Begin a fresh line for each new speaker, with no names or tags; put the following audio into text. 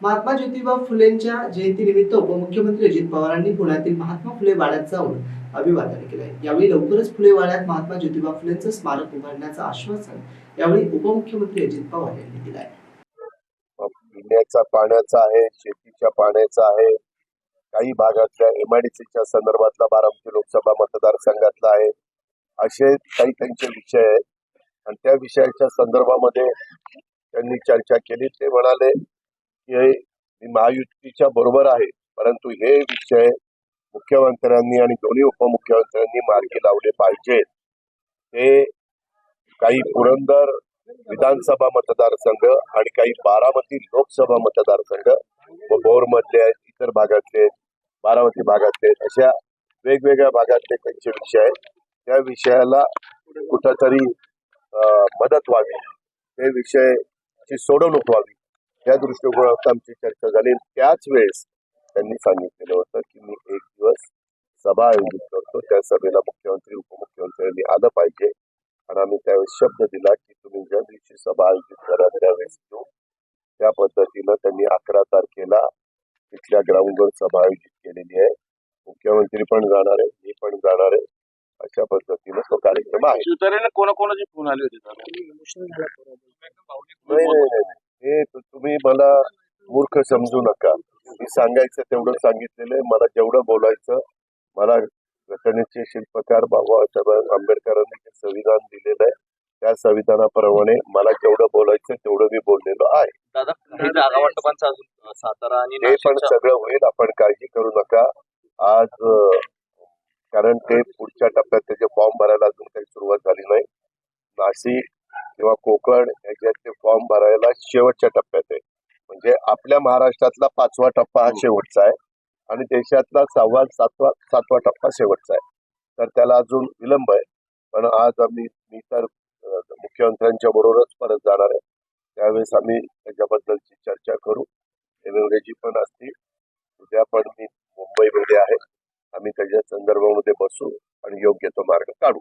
महात्मा ज्योतिबा फुलेंच्या जयंतीनिमित्त उपमुख्यमंत्री अजित पवारांनी पुण्यातील महात्मा फुले वाड्यात जाऊन अभिवादन केलंय. यावेळी लवकरच फुले वाड्यात महात्मा ज्योतिबा फुलेंचं स्मारक उभारण्याचं आश्वासन यावेळी उपमुख्यमंत्री अजित पवार यांनी दिलं आहे
पाण्याचा आहे शेतीच्या पाण्याचा आहे काही भागातल्या एमआयडीसीच्या संदर्भातला बारामती लोकसभा मतदारसंघातला आहे. असे काही त्यांचे विषय आहेत. आणि त्या विषयाच्या संदर्भामध्ये त्यांनी चर्चा केली. ते म्हणाले हे महायुतीच्या बरोबर आहे. परंतु हे विषय मुख्यमंत्र्यांनी आणि दोन्ही उपमुख्यमंत्र्यांनी मार्गी लावले पाहिजेत. ते काही पुरंदर विधानसभा मतदारसंघ आणि काही बारामती लोकसभा मतदारसंघ व भोरमधले आहेत इतर भागातले बारामती भागातले अशा वेगवेगळ्या भागातले त्यांचे विषय आहेत. त्या विषयाला कुठंतरी मदत व्हावी. ते विषयाची सोडवणूक व्हावी. या दृष्टिकोनात आमची चर्चा झाली. त्याच वेळेस त्यांनी सांगितलेलं होतं की मी एक दिवस सभा आयोजित करतो. त्या सभेला मुख्यमंत्री उपमुख्यमंत्र्यांनी आलं पाहिजे. आणि आम्ही त्यावेळेस शब्द दिला की तुम्ही ज्या दिवशी सभा आयोजित करा त्यावेळेस येऊ. त्या पद्धतीनं त्यांनी अकरा तारखेला तिथल्या ग्राउंडवर सभा आयोजित केलेली आहे. मुख्यमंत्री पण जाणार आहे मी पण जाणार आहे. अशा पद्धतीनं तो कार्यक्रम आहे.
शिवतारेने कोणाकोणाचे फोन आले होते?
नाही नाही. हे तु- तुम्ही मला मूर्ख समजू नका. मी सांगायचं तेवढं सांगितलेलं आहे. मला जेवढं बोलायचं मला घटनेचे शिल्पकार बाबासाहेब आंबेडकरांनी जे संविधान दिलेलं आहे त्या संविधानाप्रमाणे मला जेवढं बोलायचं तेवढं मी बोललेलो आहे.
सातारा आणि
ते पण सगळं होईल. आपण काळजी करू नका. आज कारण ते पुढच्या टप्प्यात त्याचे फॉर्म भरायला अजून काही सुरुवात झाली नाही. नाशिक आपण याचे फॉर्म भरायला शेवटच्या टप्प्यात आहे. म्हणजे आपल्या महाराष्ट्रातला पाचवा टप्पा हा शेवटचा आहे आणि देशातला सहावा सातवा सातवा टप्पा शेवटचा आहे. तर त्याला अजून विलंब आहे. पण आज आम्ही मी तर मुख्यमंत्र्यांच्या बरोबरच परत जाणार आहे. त्यावेळेस आम्ही त्याच्याबद्दलची चर्चा करू. एनएलजी पण असतील. उद्या पण मी मुंबईमध्ये आहे. आम्ही त्याच्या संदर्भामध्ये बसू आणि योग्य तो मार्ग काढू.